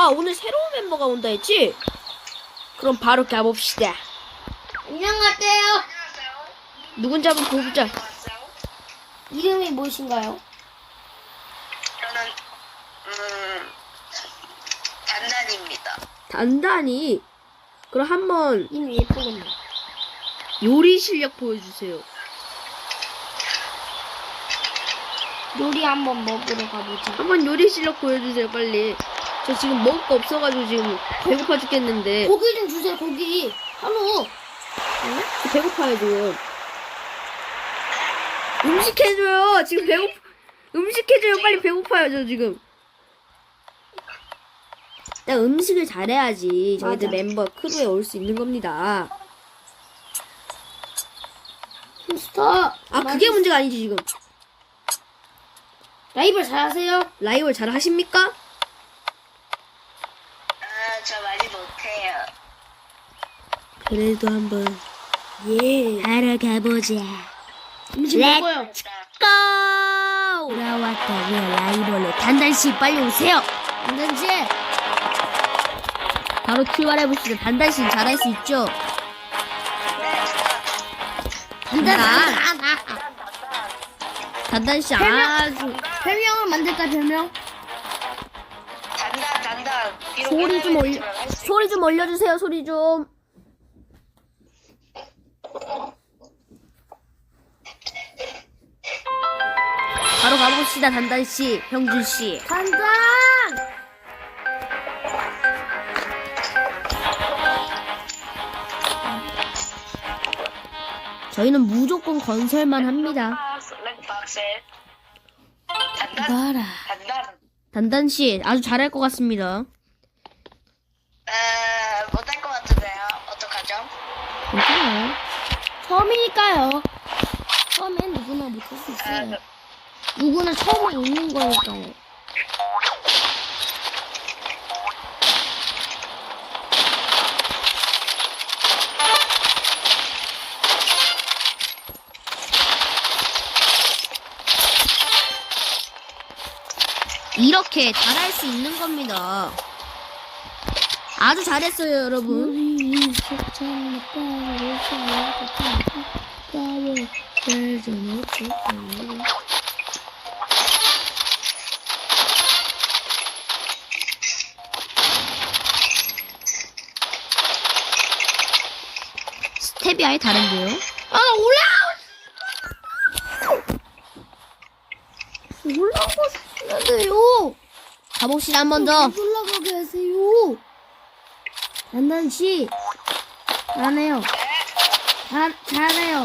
아 오늘 새로운 멤버가 온다 했지? 그럼 바로 가봅시다. 안녕하세요. 누군지 한번 보자. 이름이 무엇인가요? 저는 음 단단입니다. 단단히. 그럼 한번 이름 예쁘군요. 요리 실력 보여주세요. 요리 한번 먹으러 가보자. 한번 요리 실력 보여주세요 빨리. 저 지금 먹을 거 없어가지고 지금 배고파 죽겠는데 고기 좀 주세요, 고기. 한우. 저 배고파요 지금. 음식 해줘요. 지금 배고 음식 해줘요. 빨리 배고파요 저 지금. 일단 음식을 잘해야지 저희들 맞아. 멤버 크루에 올 수 있는 겁니다. 스톱. 아 그게 문제가 아니지 지금. 라이벌 잘하세요? 라이벌 잘 하십니까? 아, 저 많이 못해요. 그래도 한번 예. 하러 가보자. 음식 렛- 먹어요. 고! 돌아왔다 왜 라이벌로 단단씨 빨리 오세요. 안전지. 바로 출발해봅시다. 단단씨 잘할 수 있죠? 단단. 단단씨 아주 별명을 만들까, 별명? 비록 소리 좀 올려 할수 소리 좀 올려주세요. 소리 좀. 바로 가봅시다. 단단씨, 형준씨. 간다! 저희는 무조건 건설만 합니다. 박스, 렉박스. 단단 봐라. 단단. 단단 씨 아주 잘할 것 같습니다. 에 못할 것 같은데요. 어떡하죠? 괜찮아요. 처음이니까요. 처음엔 누구나 못할 수 있어요. 누구나 처음에 있는 거니까요. 이렇게 잘할 수 있는 겁니다. 아주 잘했어요, 여러분. 스텝이 아예 다른데요? 아, 나 올라! 올라가고 싶 은데요! 가봅시다, 한 번 더. 올라가게 하세요! 단단 씨, 잘하네요. 잘, 잘해요.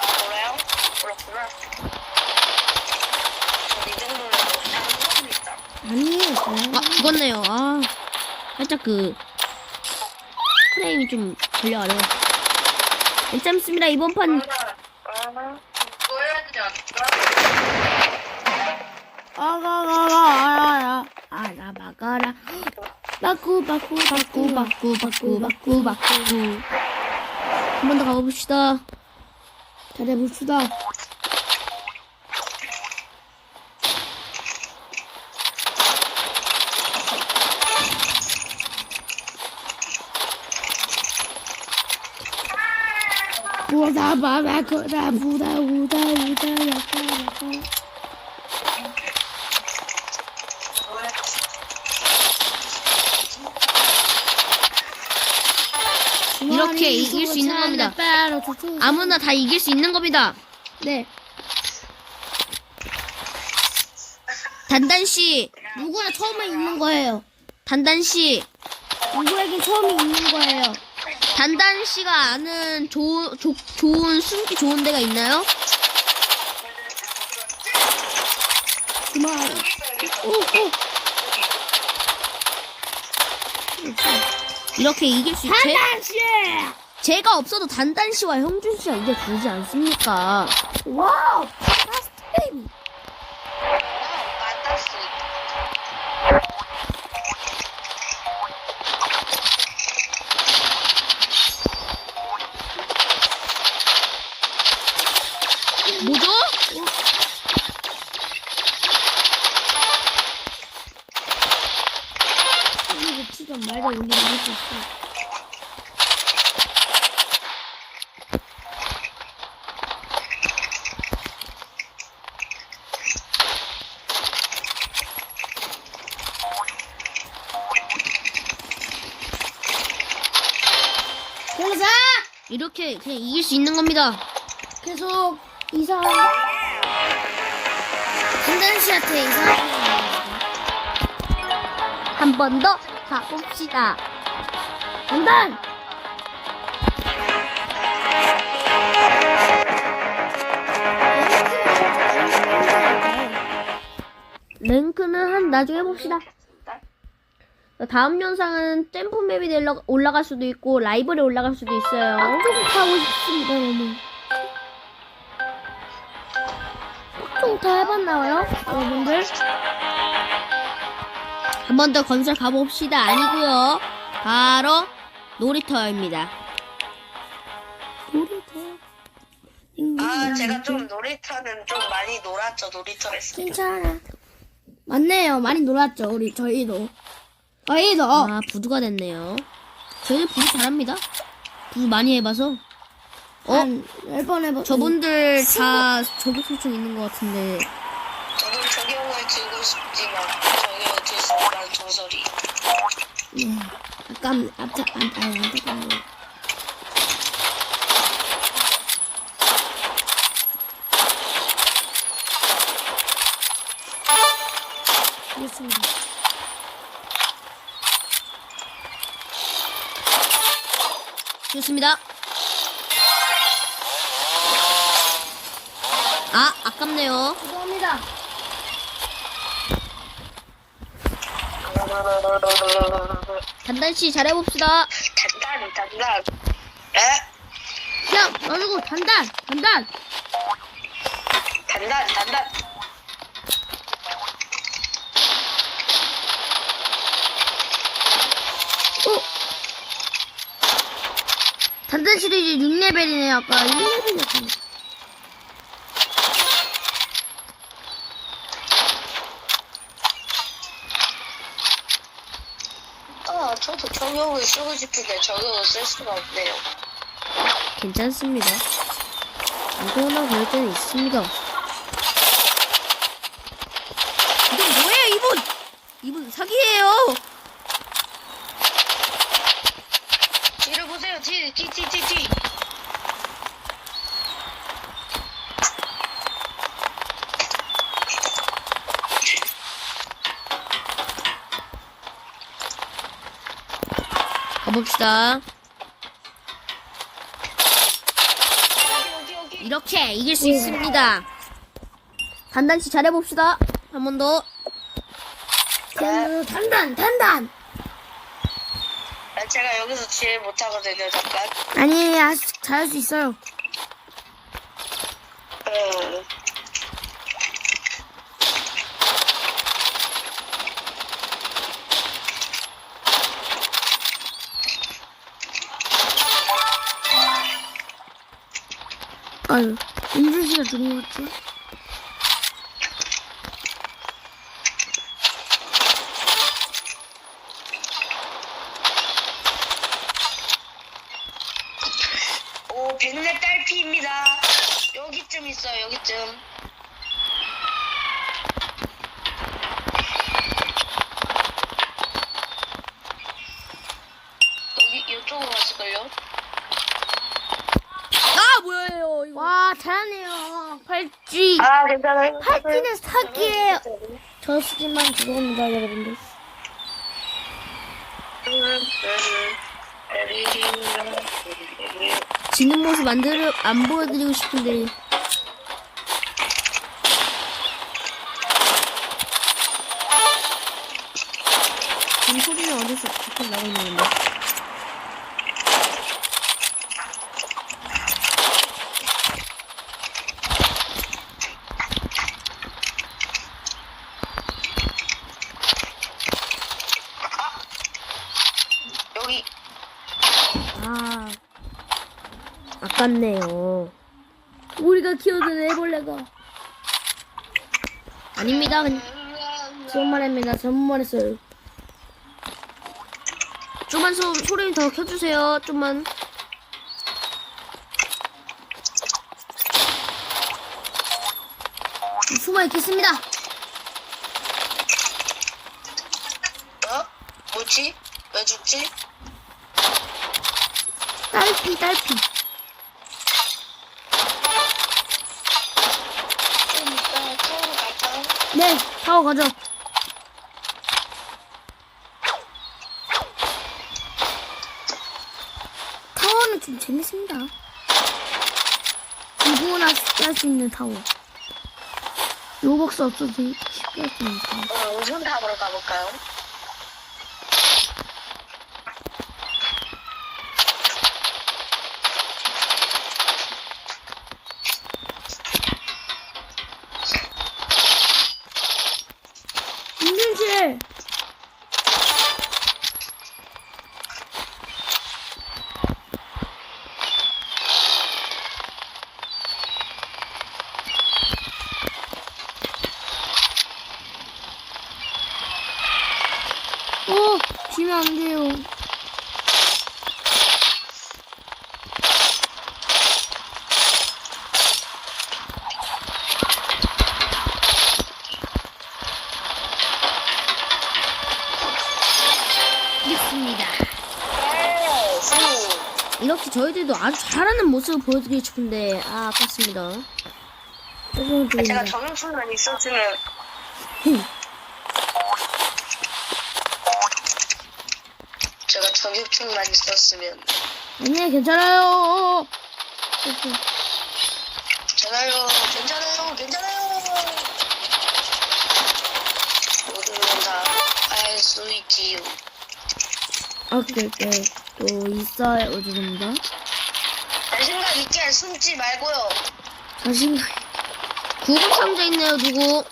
아? 그렇구나. 이 정도면. 아니에요, 잘해요. 아, 죽었네요. 아, 살짝 그, 프레임이 좀 걸려가네요. 괜찮습니다, 이번 판. 아, 않을까? 아가가가, 알아, 알아봐가라. 바꾸, 바꾸, 바꾸, 바꾸, 바꾸, 바꾸, 바꾸. 한 번 더 가봅시다. 잘해봅시다. 보다 봐봐 거다 보다 우다 우다 약다 약다. 이렇게 이길 수 있는 겁니다. 아무나 다 이길 수 있는 겁니다. 네. 단단 씨, 누구나 처음에 있는 거예요. 단단 씨, 누구에게 처음에 있는 거예요 단단 씨가 아는 조, 조, 좋은, 숨기 좋은 데가 있나요? 그만. 오 오. 이렇게 이길 수 있, 제, 한단씨! 제가 없어도 단단 씨와 형준 씨가 이겨주지 않습니까? 와우! 파스타임 만났어. 뭐죠? 이길 수 있어. 공사 이렇게 그냥 이길 수 있는 겁니다. 계속 이상 한단 씨한테 이상 한번 더 가봅시다. 한단 랭크는 한 나중에 해봅시다. 다음 영상은 점프맵이 내려- 올라갈 수도 있고 라이벌에 올라갈 수도 있어요. 좀 타고 싶습니다 너무 좀다 해봤나요 여러분들? 한 번 더 건설 가봅시다. 아니고요. 바로 놀이터입니다. 아, 제가 좀 놀이터는 좀 많이 놀았죠, 놀이터에서. 괜찮아 맞네요 많이 놀았죠 우리 저희도 저희도 아 부두가 됐네요. 저희는 부두 잘합니다. 부두 많이 해봐서. 어? 한열번 해봤 저분들 다 저기 소총 있는 것 같은데. 저는 적용을 들고 싶지만, 적용을 들수 없다는 조설이. 네. 아까 앞차 안 아니 안타까워 알겠습니다 좋습니다. 아, 아깝네요. 죄송합니다 단단씨 잘해봅시다. 단단, 단단. 에? 그냥 놔주고 단단, 단단. 단단, 단단. 단단 시리즈 6레벨이네요 아까 1레벨이었잖아 아, 저도 적용을 쓰고 싶은데 적용을 쓸 수가 없네요. 괜찮습니다. 이거나 그럴 때는 있습니다. 이건 뭐예요, 이분? 이분 사기예요. 보세요, 뒤, 뒤, 뒤, 뒤, 뒤. 가봅시다. 여기, 여기. 이렇게 이길 수 있습니다. 단단씨 잘해봅시다. 한 번 더. 그 단단 단단 아, 제가 여기서 지혜 못하거든요, 잠깐. 아니 아직 잘할 수 있어요 음. 아유 민준 씨가 죽은 것 같지? 오, 백내 딸피입니다. 여기쯤 있어요, 여기쯤. 여기, 이쪽으로 갔을걸요? 아, 뭐예요, 이거. 와 잘하네요 팔찌 아, 괜찮아요. 팔찌는 사기예요 저 쓰지만 죄송합니다 여러분들 지는 모습 안, 들어, 안 보여드리고 싶은데. 지금 소리는 어디서 자꾸 나고 있는 건데. 여기. 아, 아깝네요. 우리가 키워둔 애벌레가 아닙니다. 그냥 좋은 말입니다 잘못 말했어요 좀만 소, 소리 더 켜주세요. 좀만. 숨어 있겠습니다. 어? 뭐지? 왜 죽지? 딸피 딸피. 좀 이따 타오로 갈까요? 네 타워 가죠. 타워는 좀 재밌습니다. 누구나 쉽게 할 수 있는 타워. 로벅스 없어도 쉽게 할 수 있는 타워. 오늘 우선탑으로 가볼까요? 인증실! 어, 지면 안 돼요. 이렇게 저희들도 아주 잘하는 모습을 보여드리고 싶은데, 아, 아깝습니다. 죄송합니다. 제가 있었으면 제가 저격충 만 있었으면 아니야, 괜찮아요. 괜찮아요 괜찮아요 괜찮아요 모두는 다할 수 있지요 오케이, 오케이. 또 있어야 오지입니다 자신감 있게 숨지 말고요 자신감. 구급 상자 있네요, 누구?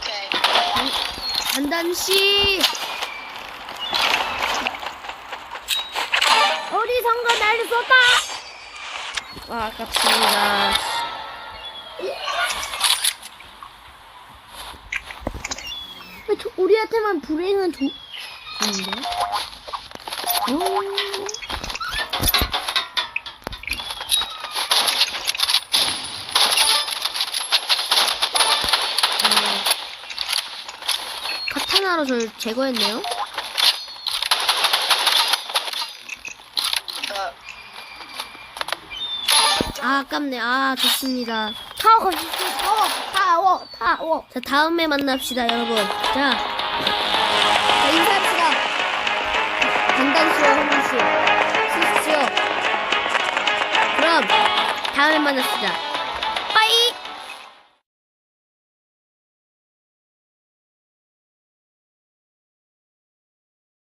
오케이 단단씨! 어디선가 날을 쏟다! 아, 아깝습니다. 왜 우리한테만 불행한 조, 아닌데? 어, 카타나로 저를 제거했네요. 자, 아, 아깝네. 아, 좋습니다. 타워 타워, 타워, 타워. 자, 다음에 만납시다, 여러분. 자, 자 인사합시다. 단단씨와 현주씨. 쓰십시오. 그럼, 다음에 만납시다.